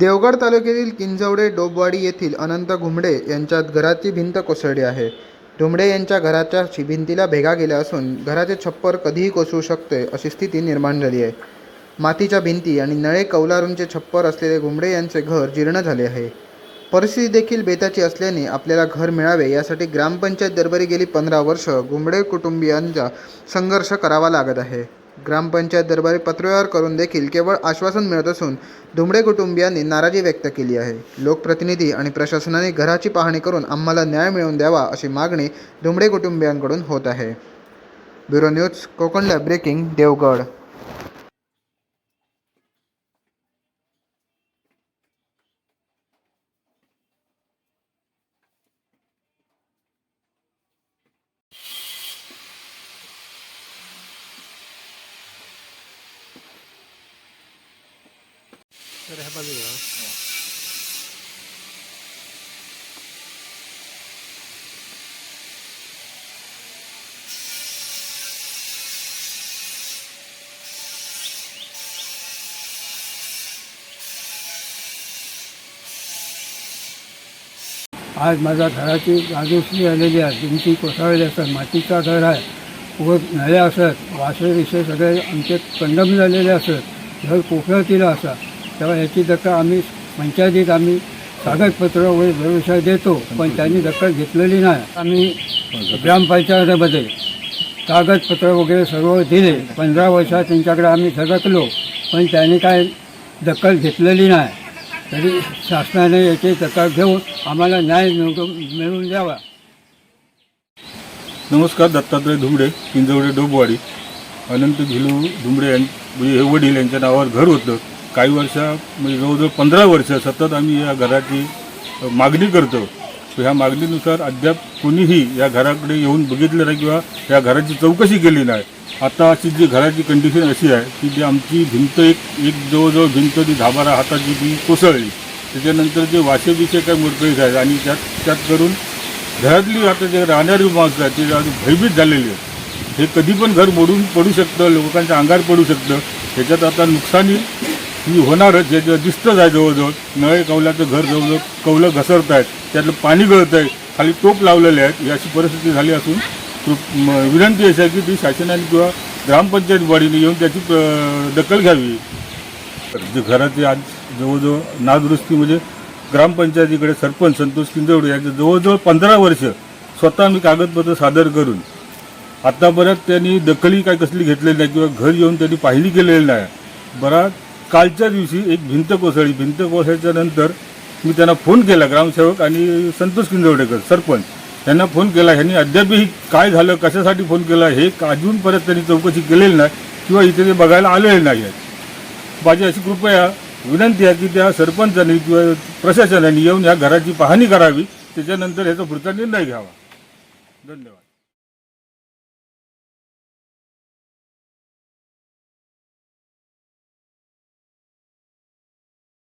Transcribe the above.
देवगड तालुक्यातील किंजवडे डोबवाडी येथील अनंत घुमडे यांच्या घराची भिंत कोसळली आहे. घुमडे यांच्या घराच्या भिंतीला भेगा गेल्या असून घराचे छप्पर कधीही कोसळू शकते अशी स्थिती निर्माण झाली आहे. मातीच्या भिंती आणि नळे कौलारूंचे छप्पर असलेले घुमडे यांचे घर जीर्ण झाले आहे. परिस्थिती देखील बेताची असल्याने आपल्याला घर मिळावे यासाठी ग्रामपंचायत दरबारी गेली पंधरा वर्ष घुमडे कुटुंबियांचा संघर्ष करावा लागत आहे. ग्रामपंचायत दरबारी पत्रव्यवहार करून देखील केवळ आश्वासन मिळत असून धुमडे कुटुंबियांनी नाराजी व्यक्त केली आहे. लोकप्रतिनिधी आणि प्रशासनाने घराची पाहणी करून आम्हाला न्याय मिळवून द्यावा अशी मागणी धुमडे कुटुंबियांकडून होत आहे. Bureau news Konkan breaking Devgad. आज माझ्या घराची नादुरुस्ती आलेली आहे. भिंती कोसळलेली असतात मातीचा घर आहे. व नळ्या असत. वासरे विषय सगळे आमचे कंडम झालेले असत. घर कोसळतील असा तेव्हा याची दखल आम्ही पंचायतीत आम्ही कागदपत्र वगैरे भरवशा देतो पण त्यांनी दखल घेतलेली नाही. आम्ही ग्रामपंचायतीमध्ये कागदपत्र वगैरे सर्व दिले. पंधरा वर्षात त्यांच्याकडे आम्ही झगकलो पण त्यांनी काय दखल घेतलेली नाही. तरी शासनाने याची दखल घेऊन आम्हाला न्याय मिळवून मिळवून द्यावा. नमस्कार दत्तात्रय धुमडे पिंजवडे डोबवाडी. अनंत भिलू धुमडे यां म्हणजे हे वडील यांच्या नावावर घर होतं. काही वर्षा म्हणजे जवळजवळ पंधरा वर्ष सतत आम्ही या घराची मागणी करतो. तर ह्या मागणीनुसार अद्याप कोणीही या घराकडे येऊन बघितलं नाही किंवा या घराची चौकशी केली नाही. आता अशी जी घराची कंडिशन अशी आहे की जी आमची भिंत एक एक जवळजवळ भिंत ती दहा बारा हाताची ती कोसळली त्याच्यानंतर जे वाशे बिशे काय मुरकळीत आहेत आणि त्यात त्यात करून घरातली आता जे राहणारी माणसं आहेत ते अजून भयभीत झालेली आहेत हे कधी पण घर मोडून पडू शकतं लोकांच्या अंगार पडू शकतं त्याच्यात आता नुकसानी ही होणारच हे जे दिसतंच आहे जवळजवळ. नळे कौलाचं घर जवळजवळ कौलं घसरत आहेत त्यातलं पाणी गळत आहे खाली टोप लावलेले आहेत. अशी परिस्थिती झाली असून कृप- विनंती अशी आहे की ती शासनाने किंवा ग्रामपंचायत बॉडीने येऊन त्याची दखल घ्यावी. जे घराचे आज जवळजवळ नादुरुस्ती म्हणजे ग्रामपंचायतीकडे सरपंच संतोष किंजवडे यांचे जवळजवळ पंधरा वर्ष स्वतः मी कागदपत्र सादर करून आत्तापर्यंत त्यांनी दखली काय कसली घेतलेली नाही किंवा घर येऊन त्यांनी पाहिली केलेली नाही. बराच कालच्या दिवशी एक भिंत कोसळली. भिंत कोसळल्याच्या नंतर मी त्यांना फोन केला ग्रामसेवक आणि संतोष किंजवडेकर सरपंच. त्यांना फोन केला ह्यांनी अद्यापही काय झालं कशासाठी फोन केला हे अजूनपर्यंत त्यांनी चौकशी केलेली नाही किंवा इथे ते बघायला आलेले नाही आहेत. माझी अशी कृपया विनंती आहे की त्या सरपंचांनी किंवा प्रशासनाने येऊन या घराची पाहणी करावी त्याच्यानंतर ह्याचा पुढचा निर्णय घ्यावा. धन्यवाद.